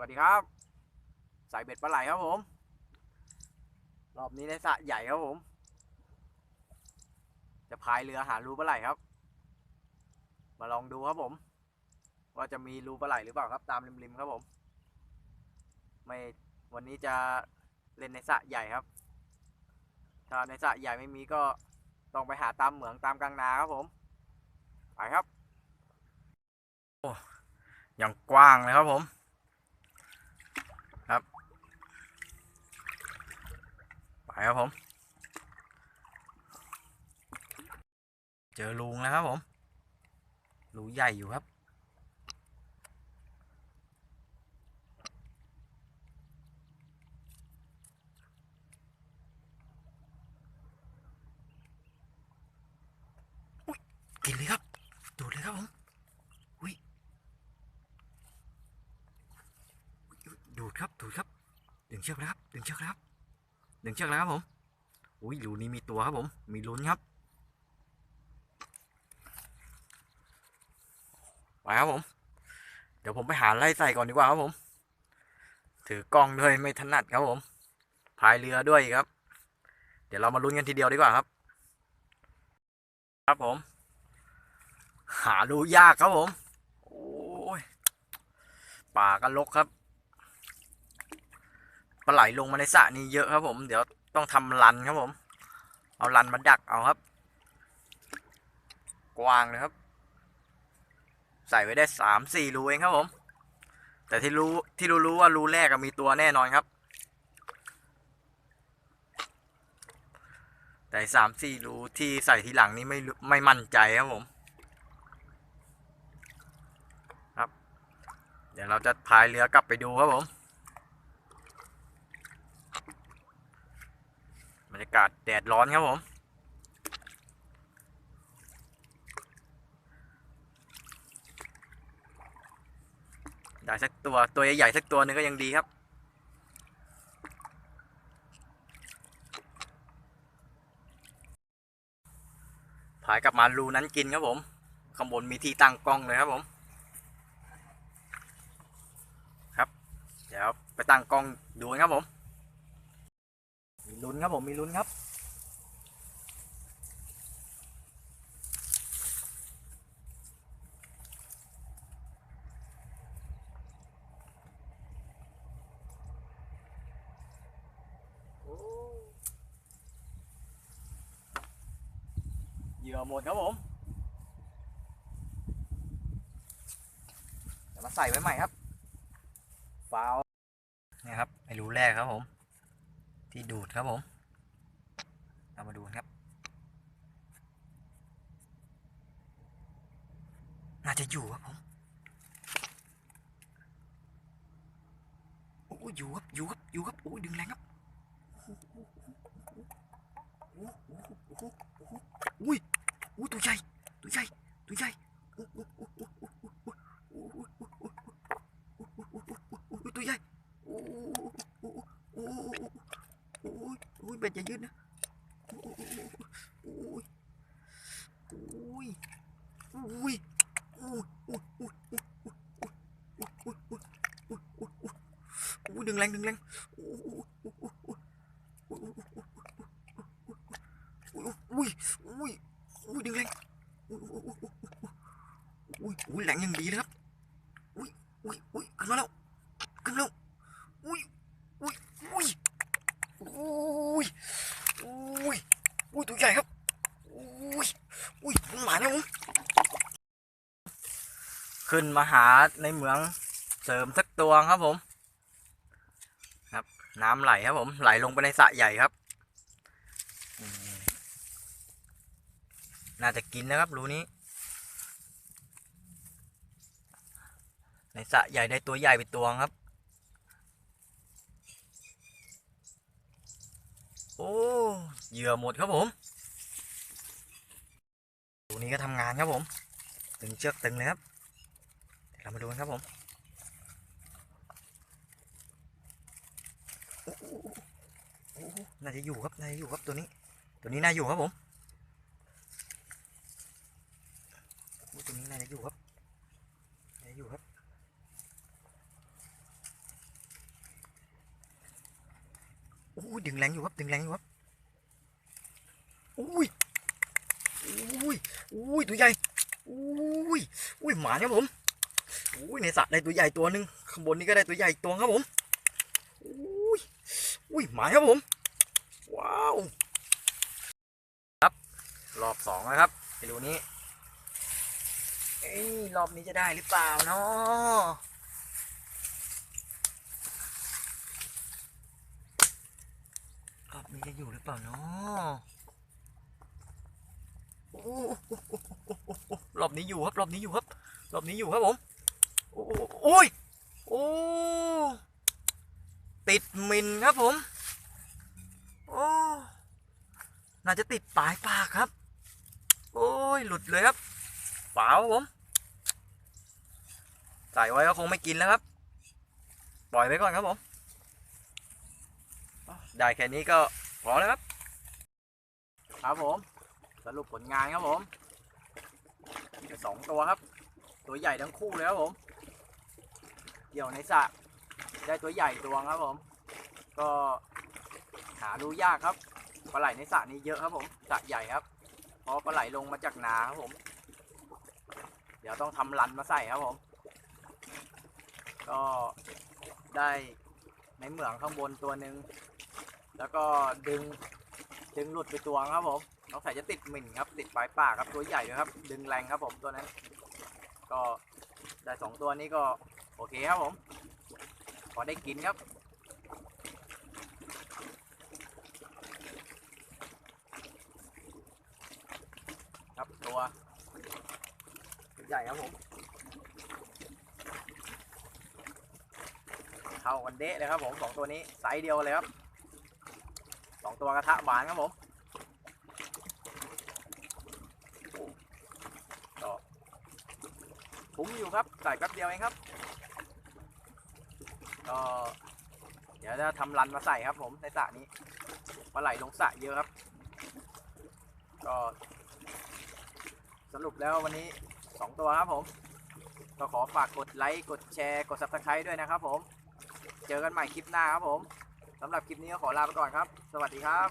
วัสดีครับ สายเบ็ดปลาไหลครับผม รอบนี้ในสระใหญ่ครับผม จะพายเรือหารูปลาไหลครับ มาลองดูครับผม ว่าจะมีรูปลาไหลหรือเปล่าครับ ตามริมๆครับผม ไม่วันนี้จะเล่นในสระใหญ่ครับ ถ้าในสระใหญ่ไม่มีก็ต้องไปหาตามเหมืองตามกลางนาครับผม ไปครับ โอ้ยังกว้างเลยครับผม ครับ ไปครับผม เจอลุงแล้วครับผมรูใหญ่อยู่ครับ กินเลยครับ ดูเลยครับผมอุ้ยอุ๊ยดูดครับ ดูดครับ ดึงเชือกครับ ดึงเชือกครับ ดึงเชือกแล้วครับผมอุ้ยรูนี้มีตัวครับผม มีลุ้นครับ ไปครับผม เดี๋ยวผมไปหาไล่ใส่ก่อนดีกว่าครับผม ถือกล้องด้วยไม่ถนัดครับผม พายเรือด้วยครับ เดี๋ยวเรามาลุ้นกันทีเดียวดีกว่าครับ ครับผม หาดูยากครับผม โอ้ย ป่ากันลกครับ ปลาไหลลงมาในสระนี้เยอะครับ ผม เดี๋ยวต้องทำรันครับผม เอารันมาดักเอาครับ กว้างเลยครับ ใส่ไว้ได้สามสี่รูเองครับผม แต่ที่รู้ที่รู้รู้ว่ารูแรกมีตัวแน่นอนครับ แต่สามสี่รูที่ใส่ทีหลังนี้ไม่ไม่มั่นใจครับผมเดี๋ยวเราจะพายเรือกลับไปดูครับผม รรยากาศแดดร้อนครับผม ได้สักตัวตัวใหญ่ๆสักตัวหนึงก็ยังดีครับพายกลับมารูนั้นกินครับผม ข้างบนมีที่ตั้งกล้องเลยครับผม ครับ เดี๋ยวไปตั้งกล้องดูกันครับผม ลุ้นครับผมมีลุ้นครับ เหยื่อหมดครับผมเดี๋ยวมาใส่ไว้ใหม่ครับฟาวนี่ครับไอรูแรกครับผม ที่ดูดครับผม เรามาดูกันครับ น่าจะอยู่ครับผมโอ้ยอยู่ครับอยู่ครับอยู่ครับโอ้ยดึงแรงครับ ยเบ็ดอย่ายืดนะโอ้โอ้โอ้ยโอ้ยโอ้ยโอ้ยโอ้ยโอ้ยโอ้ยโอ้ยโอ้ยโอ้ยโอ้ยโอ้ยโอ้ยโอ้ยดึงแรงดึงแรง ขึ้นมาหาในเหมืองเสริมสักตัวครับผม ครับ น้ำไหลครับผม ไหลลงไปในสระใหญ่ครับ น่าจะกินนะครับรูนี้ ในสระใหญ่ได้ตัวใหญ่ไปตัวครับ โอ้เหยื่อหมดครับผมตัวนี้ก็ทำงานครับผม ตึงเชือกตึงเลยครับ เามาดูกันครับผมน่าจะอยู่ครับน่าจะอยู่ครับตัวนี้ ตัวนี้น่าอยู่ครับผมตัวนี้น่าจะอยู่ครับน่าอยู่ครับโอ้ดึงแรงอยู่ครับดึงแรงอยู่ครับอุ้ยอุ้ยอุ้ยตัวใหญ่อุ้ยอุ้ยหมาเนี่ยผม อุ้ยในสระได้ตัวใหญ่ตัวหนึ่งข้างบนนี้ก็ได้ตัวใหญ่ตัวครับผมอุ้ยอุ้ยหมายครับผม ว้าว ครับ รอบสองแล้วครับไปดูนี้เอ้ยรอบนี้จะได้หรือเปล่าเนาะรอบนี้จะอยู่หรือเปล่าเนาะโอ้โหรอบนี้อยู่ครับ รอบนี้อยู่ครับ รอบนี้อยู่ครับผม โอ้โหโอ้ยโอ้ติดมินครับผม โอ้น่าจะติดปลายปากครับ โอ้ยหลุดเลยครับเปล่าผมใส่ไว้ก็คงไม่กินแล้วครับ ปล่อยไว้ก่อนครับผมได้แค่นี้ก็พอแล้วครับ ครับผมสรุปผลงานครับผมได้สองตัวครับ ตัวใหญ่ทั้งคู่เลยครับผม กี่ยวในสระได้ตัวใหญ่ตัวครับผม ก็หาดูยากครับปลาไหลในสระนี้เยอะครับผมสระใหญ่ครับเพราะปลาไหลลงมาจากนาครับผม เดี๋ยวต้องทำรันมาใส่ครับผม ก็ได้ในเหมืองข้างบนตัวหนึ่งแล้วก็ดึงดึงหลุดไปตัวครับผมน้องใส่จะติดหมิ่นครับ ติดปลายปากครับตัวใหญ่ด้วยครับ ดึงแรงครับผมตัวนั้น ก็ได้สองตัวนี้ก็ โอเคครับผมพอได้กินครับ ครับตัวใหญ่ครับผม เข้ากันเดะเลยครับผมสองตัวนี้ไซส์เดียวเลยครับสองตัวกระทะหวานครับผมก็คุ้มอยู่ครับใส่แป๊บเดียวเองครับ ก็ เดี๋ยวจะทำรันมาใส่ครับ ผมในสระนี้ปลาไหลลงสระเยอะครับ ก็สรุปแล้ววันนี้สองตัวครับผม ก็ขอฝากกดไลค์กดแชร์กด subscribe ด้วยนะครับผม เจอกันใหม่คลิปหน้าครับผมสำหรับคลิปนี้ก็ขอลาไปก่อนครับ สวัสดีครับ